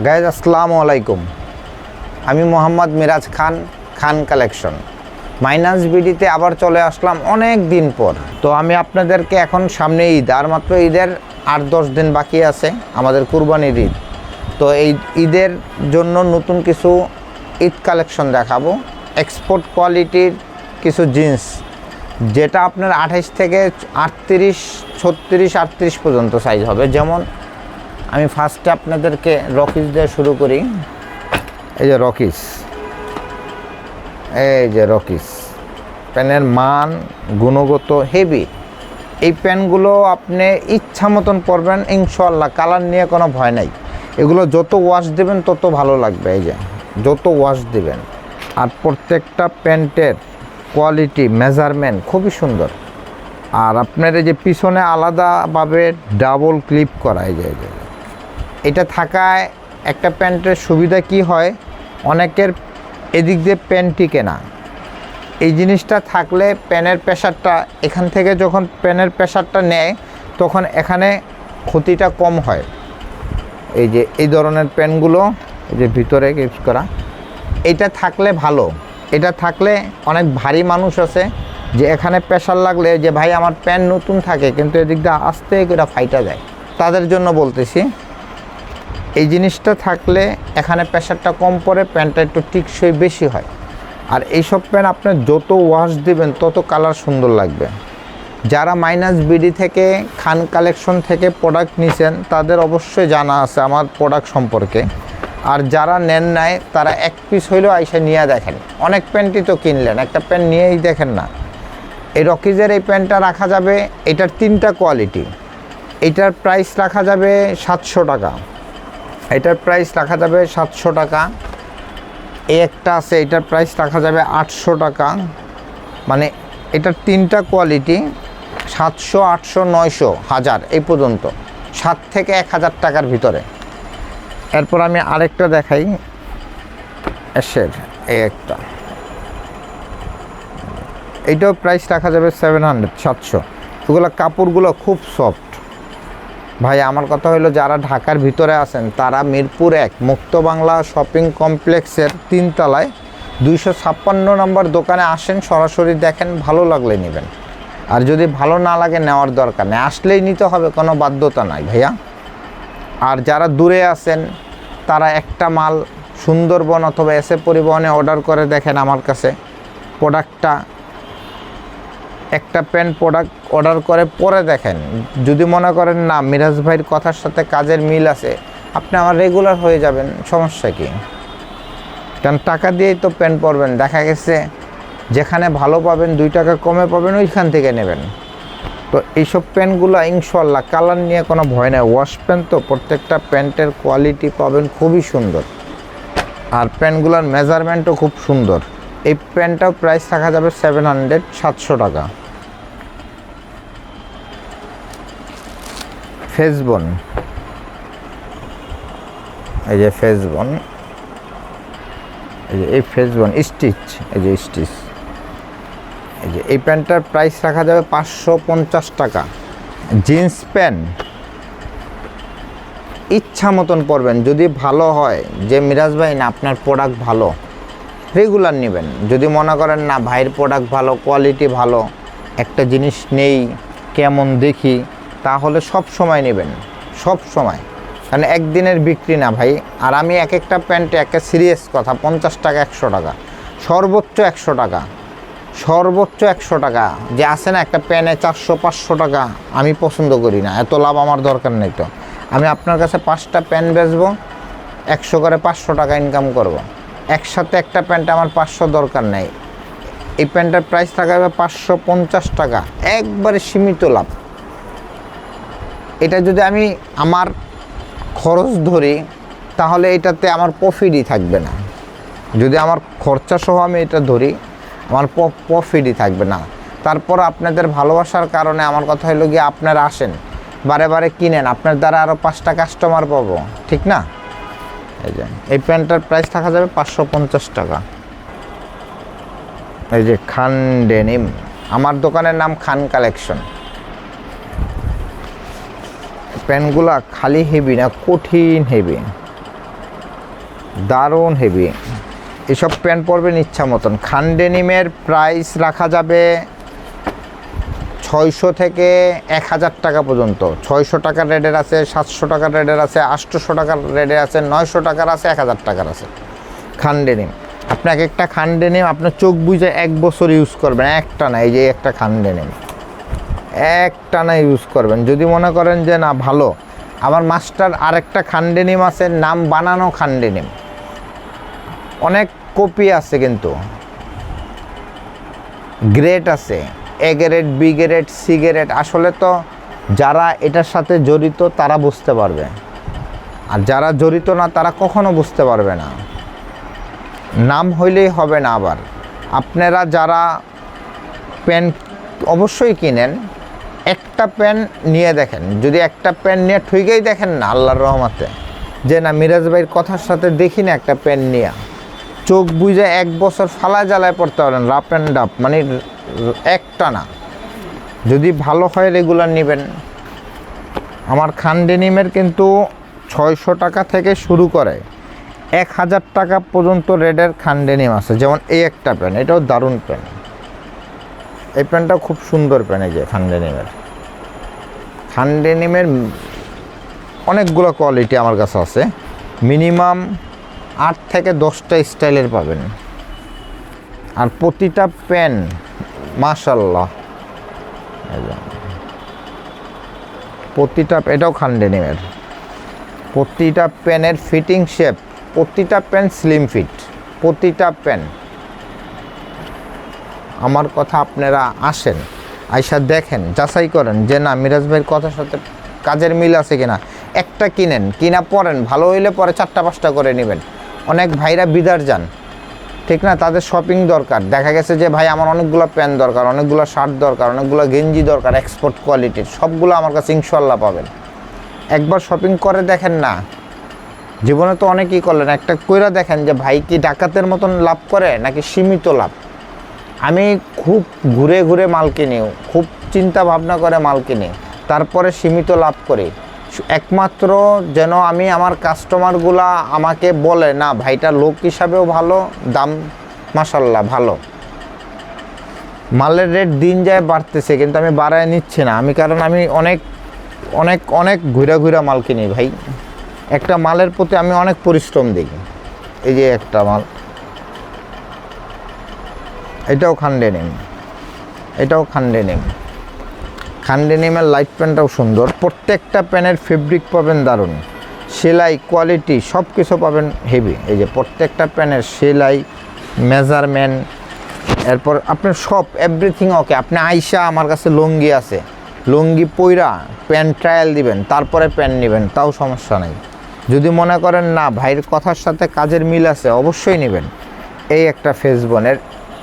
Guys আসসালামু আলাইকুম। আমি মোহাম্মদ মিরাজ খান খান কালেকশন মাইনাস বিডিতে আবার চলে আসলাম অনেক দিন পর। তো আমি আপনাদেরকে এখন সামনে ঈদ, আর মাত্র ঈদের আট দশ দিন বাকি আছে আমাদের কুরবানির ঈদ। তো এই ঈদের জন্য নতুন কিছু ঈদ কালেকশন দেখাবো। এক্সপোর্ট কোয়ালিটির কিছু জিন্স যেটা আপনার আঠাইশ থেকে আটত্রিশ, ছত্রিশ, আটত্রিশ পর্যন্ত সাইজ হবে। যেমন আমি ফার্স্টে আপনাদেরকে রকিস দিয়ে শুরু করি। এই যে রকিস এই যে রকিস প্যানের মান, গুণগত হেভি এই প্যানগুলো আপনি ইচ্ছা মতন পরবেন ইনশাল্লাহ কালার নিয়ে কোনো ভয় নাই। এগুলো যত ওয়াশ দেবেন, তত ভালো লাগবে। এই যে, যত ওয়াশ দেবেন। আর প্রত্যেকটা প্যান্টের কোয়ালিটি মেজারমেন্ট খুবই সুন্দর। আর আপনার এই যে পিছনে আলাদাভাবে ডাবল ক্লিপ করা এই যে। এটা থাকায় একটা প্যান্টের সুবিধা কি হয়? অনেকের এদিক দিয়ে প্যান্ট টিকে না। এই জিনিসটা থাকলে প্যানের প্রেশারটা এখান থেকে যখন প্যানের প্রেশারটা নেয়, তখন এখানে ক্ষতিটা কম হয়। এই যে, এই ধরনের প্যানগুলো এই যে ভিতরে ইউজ করা, এটা থাকলে ভালো। এটা থাকলে অনেক ভারী মানুষ আছে যে এখানে প্রেশার লাগলে যে, ভাই, আমার প্যান নতুন থাকে, কিন্তু এদিক দিয়ে আস্তে করে ফাইটা যায়। তাদের জন্য বলতেছি এই জিনিসটা থাকলে এখানে প্রেশারটা কম পড়ে, প্যান্টটা একটু টিকসই বেশি হয়। আর এইসব প্যান্ট আপনার যত ওয়াশ দিবেন, তত কালার সুন্দর লাগবে। যারা মাইনাস বিডি থেকে, খান কালেকশন থেকে প্রোডাক্ট নিছেন, তাদের অবশ্যই জানা আছে আমার প্রোডাক্ট সম্পর্কে। আর যারা নেন নাই, তারা এক পিস হইলেও আইসা নিয়ে দেখেন। অনেক প্যান্টই তো কিনলেন, একটা প্যান্ট নিয়েই দেখেন না। এই রকিজের এই প্যান্টটা রাখা যাবে, এটার তিনটা কোয়ালিটি এটার প্রাইস রাখা যাবে সাতশো টাকা। এটার প্রাইস রাখা যাবে সাতশো টাকা। একটা আছে, এটার প্রাইস রাখা যাবে আটশো টাকা। মানে এটার তিনটা কোয়ালিটি সাতশো, আটশো, নয়শো, হাজার, এই পর্যন্ত। সাত থেকে এক হাজার টাকার ভিতরে। এরপর আমি আরেকটা দেখাই। এসের, এই একটা। এইটাও প্রাইস রাখা যাবে সেভেন হান্ড্রেড সাতশো। এগুলো কাপড়গুলো খুব সফট ভাই, আমার কথা হলো যারা ঢাকার ভিতরে আছেন, তারা মিরপুর এক, মুক্ত বাংলা শপিং কমপ্লেক্সের তিনতলায় দুইশো ছাপ্পান্ন নম্বর দোকানে আসেন, সরাসরি দেখেন, ভালো লাগলে নেবেন। আর যদি ভালো না লাগে, নেওয়ার দরকার নেই। আসলেই নিতে হবে, কোনো বাধ্যতা নাই ভাইয়া। আর যারা দূরে আছেন, তারা একটা মাল সুন্দরবন অথবা এসে পরিবহনে অর্ডার করে দেখেন আমার কাছে। প্রোডাক্টটা একটা প্যান্ট প্রোডাক্ট অর্ডার করে পরে দেখেন। যদি মনে করেন না, মিরাজ ভাইয়ের কথার সাথে কাজের মিল আছে, আপনি আমার রেগুলার হয়ে যাবেন, সমস্যা কি? কারণ টাকা দিয়েই তো প্যান্ট পরবেন, দেখা গেছে যেখানে ভালো পাবেন, দুই টাকা কমে পাবেন, ওইখান থেকে নেবেন। তো এইসব প্যান্টগুলো ইনশাল্লাহ কালার নিয়ে কোনো ভয় নেই। ওয়াশ প্যান্ট তো প্রত্যেকটা প্যান্টের কোয়ালিটি পাবেন, খুবই সুন্দর। আর প্যান্টগুলোর মেজারমেন্টও খুব সুন্দর। এই প্যান্টটাও প্রাইস রাখা যাবে সেভেন হান্ড্রেড সাতশো টাকা। ফেসবন। এই যে ফেসবন। এই যে এই ফেসবন, স্টিচ, এই যে স্টিচ। এই যে এই প্যান্টটার প্রাইস রাখা যাবে পাঁচশো পঞ্চাশ টাকা। Jeans pant. ইচ্ছা মতন পরবেন, যদি ভালো হয়। যে মিরাজ ভাই, না, আপনার প্রোডাক্ট ভালো। রেগুলার নেবেন। যদি মনে করেন, না, ভাইয়ের প্রোডাক্ট ভালো কোয়ালিটি ভালো, একটা জিনিস নেই, কেমন দেখি তাহলে সব সময় নেবেন, সব সময়। কারণ একদিনের বিক্রি না ভাই। আর আমি এক একটা প্যান্টে একটা সিরিয়াস কথা, পঞ্চাশ টাকা, একশো টাকা। সর্বোচ্চ একশো টাকা। সর্বোচ্চ একশো টাকা। যে আছে না একটা প্যানে চারশো, পাঁচশো টাকা, আমি পছন্দ করি না। এত লাভ আমার দরকার নেই তো। আমি আপনার কাছে পাঁচটা প্যান বেচবো, একশো করে পাঁচশো টাকা ইনকাম করব। একসাথে একটা প্যান্ট আমার পাঁচশো দরকার নেই। এই প্যান্টের প্রাইস থাকা যাবে পাঁচশো পঞ্চাশ টাকা। একবারে সীমিত লাভ। এটা যদি আমি আমার খরচ ধরি, তাহলে এটাতে আমার প্রফিটই থাকবে না। যদি আমার খরচা সহ আমি এটা ধরি, আমার প্রফিটই থাকবে না। তারপর আপনাদের ভালোবাসার কারণে আমার কথা হলো গিয়ে আপনারা আসেন, বারে বারে কিনেন, আপনার দ্বারা আরও পাঁচটা কাস্টমার পাবো, ঠিক না? এই যে, এই প্যান্টটার প্রাইস থাকা যাবে পাঁচশো পঞ্চাশ টাকা। এই যে খান ডেনিম, আমার দোকানের নাম খান কালেকশন। প্যান্টগুলা খালি হেভি না, কঠিন হেভি দারুণ হেভি এসব প্যান্ট পরবেন ইচ্ছা মতন। খানডেনিমের প্রাইস রাখা যাবে ছয়শো থেকে এক হাজার টাকা পর্যন্ত। ছয়শো টাকার রেডের আছে, সাতশো টাকার রেডের আছে, আটশোশো টাকার রেডের আছে, নয়শো টাকার আছে, এক হাজার টাকার আছে। খানডেনিম। আপনি এক একটা খানডেনিম আপনার চোখ বুঝে এক বছর ইউজ করবেন, একটা না, এই যে একটা খানডেনিম। একটা না ইউজ করবেন। যদি মনে করেন যে না, ভালো। আমার মাস্টার আরেকটা খানডেনিম আছে, নাম বানানো খানডেনিম অনেক কপি আছে কিন্তু। গ্রেড আছে। A grade B grade C grade আসলে তো যারা এটার সাথে জড়িত, তারা বুঝতে পারবে। আর যারা জড়িত না, তারা কখনো বুঝতে পারবে না। নাম হইলেই হবে না আবার। আপনারা যারা পেন অবশ্যই কিনেন একটা পেন নিয়ে দেখেন। যদি একটা পেন নিয়ে ঠুইকেই দেখেন না, আল্লাহর রহমাতে। যে না, মিরাজ ভাইয়ের কথার সাথে দেখি না একটা পেন নিয়ে। চোখ বুঝে এক বছর ফালা জ্বালায় পড়তে পারেন, রাপ অ্যান্ড ডাপ মানে একটা না। যদি ভালো হয় রেগুলার নেবেন। আমার খানডেনিমের কিন্তু ছয়শো টাকা থেকে শুরু করে। এক হাজার টাকা পর্যন্ত রেডের খানডেনিম আছে, যেমন এই একটা প্যান, এটাও দারুণ প্যান। এই প্যান্টটাও খুব সুন্দর প্যান এই যে খানডেনিমের খানডেনিমের অনেকগুলো কোয়ালিটি আমার কাছে আছে। মিনিমাম আট থেকে দশটা স্টাইলের পাবেন। আর প্রতিটা প্যান মাশাল্লাহ প্রতিটা, এটাও খানডেনিমের প্রতিটা প্যানের ফিটিং শেপ, প্রতিটা প্যান স্লিম ফিট প্রতিটা প্যান। আমার কথা আপনারা আসেন, আইসা দেখেন, যাচাই করেন যে না, মিরাজ ভাইয়ের কথার সাথে কাজের মিল আছে কিনা। একটা কিনেন, কিনা পরেন ভালো হইলে পরে চারটা পাঁচটা করে নেবেন। অনেক ভাইরা বিদার যান। ঠিক না? তাদের শপিং দরকার। দেখা গেছে যে, ভাই, আমার অনেকগুলো প্যান্ট দরকার, অনেকগুলো শার্ট দরকার, অনেকগুলো গেঞ্জি দরকার এক্সপোর্ট কোয়ালিটির সবগুলো আমার কাছে ইনশাল্লাহ পাবেন। একবার শপিং করে দেখেন না। জীবনে তো অনেকেই করলেন। একটা কইরা দেখেন যে, ভাই কি ডাকাতের মতন লাভ করে নাকি সীমিত লাভ? আমি খুব ঘুরে ঘুরে মাল কিনি, খুব চিন্তা ভাবনা করে মাল কিনি, তারপরে সীমিত লাভ করি। একমাত্র যেন আমি আমার কাস্টমারগুলা আমাকে বলে, না, ভাইটা লোক হিসাবেও ভালো, দাম মাসাল্লাহ ভালো। মালের রেট দিন যায় বাড়তেছে, কিন্তু আমি বাড়ায় নিচ্ছি না। আমি কারণ আমি অনেক অনেক অনেক ঘুরে ঘুরে মাল কিনি ভাই। একটা মালের প্রতি আমি অনেক পরিশ্রম দিই। এই যে একটা মাল। এটাও খান্ডে খান্ডেনিম এটাও খান্ডেনিম খান্ডেনিমের লাইট প্যান্টটাও সুন্দর। প্রত্যেকটা প্যানের ফেব্রিক পাবেন দারুণ। সেলাই কোয়ালিটি সব কিছু পাবেন হেভি এই যে প্রত্যেকটা প্যানের সেলাই মেজারমেন্ট এরপর আপনার সব এভরিথিং ওকে আপনি আইসা আমার কাছে লুঙ্গি আছে। লুঙ্গি পইরা প্যান্ট ট্রায়াল দিবেন, তারপরে প্যান নেবেন, তাও সমস্যা নেই। যদি মনে করেন না, ভাইয়ের কথার সাথে কাজের মিল আছে, অবশ্যই নেবেন। এই একটা ফেসবনের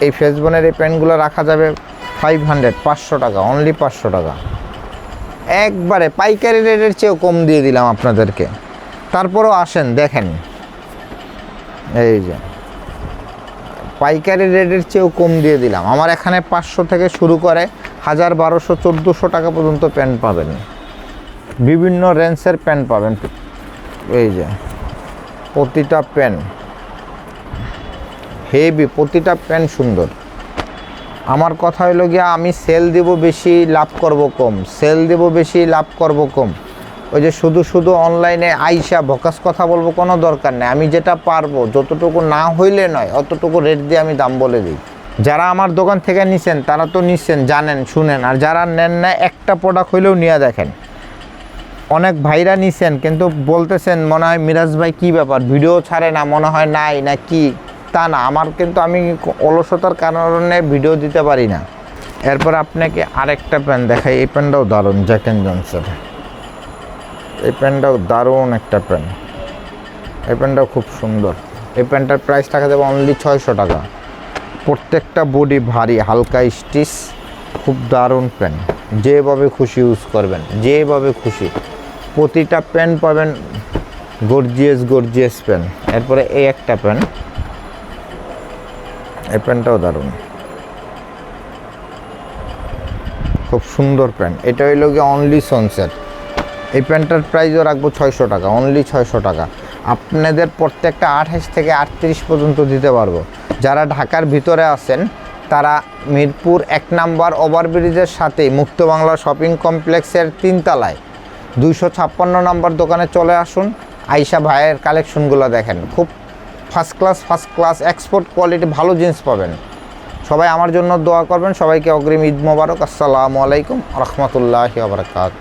এই ফেসবনের এই প্যান্টগুলো রাখা যাবে ফাইভ হান্ড্রেড পাঁচশো টাকা অনলি পাঁচশো টাকা। একবারে পাইকারি রেটের চেয়েও কম দিয়ে দিলাম আপনাদেরকে। তারপরেও আসেন, দেখেন। এই যে। পাইকারি রেটের চেয়েও কম দিয়ে দিলাম। আমার এখানে পাঁচশো থেকে শুরু করে হাজার বারোশো, চোদ্দোশো টাকা পর্যন্ত প্যান্ট পাবেন। বিভিন্ন রেঞ্জের প্যান্ট পাবেন। এই যে, প্রতিটা প্যান্ট। হেভি, প্রতিটা প্যান্ট সুন্দর। আমার কথা হলো গিয়া, আমি সেল দেব বেশি, লাভ করব কম। সেল দেব বেশি, লাভ করব কম। ওই যে শুধু শুধু অনলাইনে আইসা ভকাস কথা বলব কোনো দরকার নেই। আমি যেটা পারব, যতটুকু না হইলে নয়, অতটুকু রেট দিয়ে আমি দাম বলে দিই। যারা আমার দোকান থেকে নিছেন, তারা তো নিচ্ছেন জানেন, শুনেন। আর যারা নেন না, একটা প্রোডাক্ট হইলেও নিয়ে দেখেন। অনেক ভাইরা নিছেন, কিন্তু বলতেছেন, মনে হয় মিরাজ ভাই কী ব্যাপার? ভিডিও ছাড়ে না, মনে হয় নাই, না কি? তা না, আমার কিন্তু আমি অলসতার কারণে ভিডিও দিতে পারি না। এরপর আপনাকে আরেকটা প্যান দেখাই, এই প্যানটাও দারুণ জ্যাক অ্যান্ড জনসের এই প্যানটাও দারুণ একটা প্যান এই প্যানটাও খুব সুন্দর। এই প্যানটার প্রাইস টাকা দেবে অনলি ছয়শো টাকা। প্রত্যেকটা বডি ভারী, হালকা স্টিচ, খুব দারুণ প্যান যেভাবে খুশি ইউজ করবেন, যেভাবে খুশি। প্রতিটা প্যান পাবেন গর্জিয়াস গর্জিয়াস প্যান এরপরে এই একটা প্যান এই প্যান্টটাও দারুণ। খুব সুন্দর প্যান্ট। এটা হইল গিয়ে অনলি সনসেট এই প্যান্টটার প্রাইসও রাখব ছয়শো টাকা অনলি ছয়শো টাকা। আপনাদের প্রত্যেকটা আঠাশ থেকে আটত্রিশ পর্যন্ত দিতে পারব। যারা ঢাকার ভিতরে আছেন, তারা মিরপুর এক নাম্বার ওভারব্রিজের সাথে মুক্ত বাংলা শপিং কমপ্লেক্সের তিনতলায় দুইশো ছাপ্পান্ন নম্বর দোকানে চলে আসুন। আইসা ভাইয়ের কালেকশনগুলো দেখেন। খুব first class first class export quality ভালো জিন্স পাবেন। সবাই আমার জন্য দোয়া করবেন, সবাইকে অগ্রিম ঈদ মোবারক। আসসালামু আলাইকুম রহমতুল্লাহ বারকাত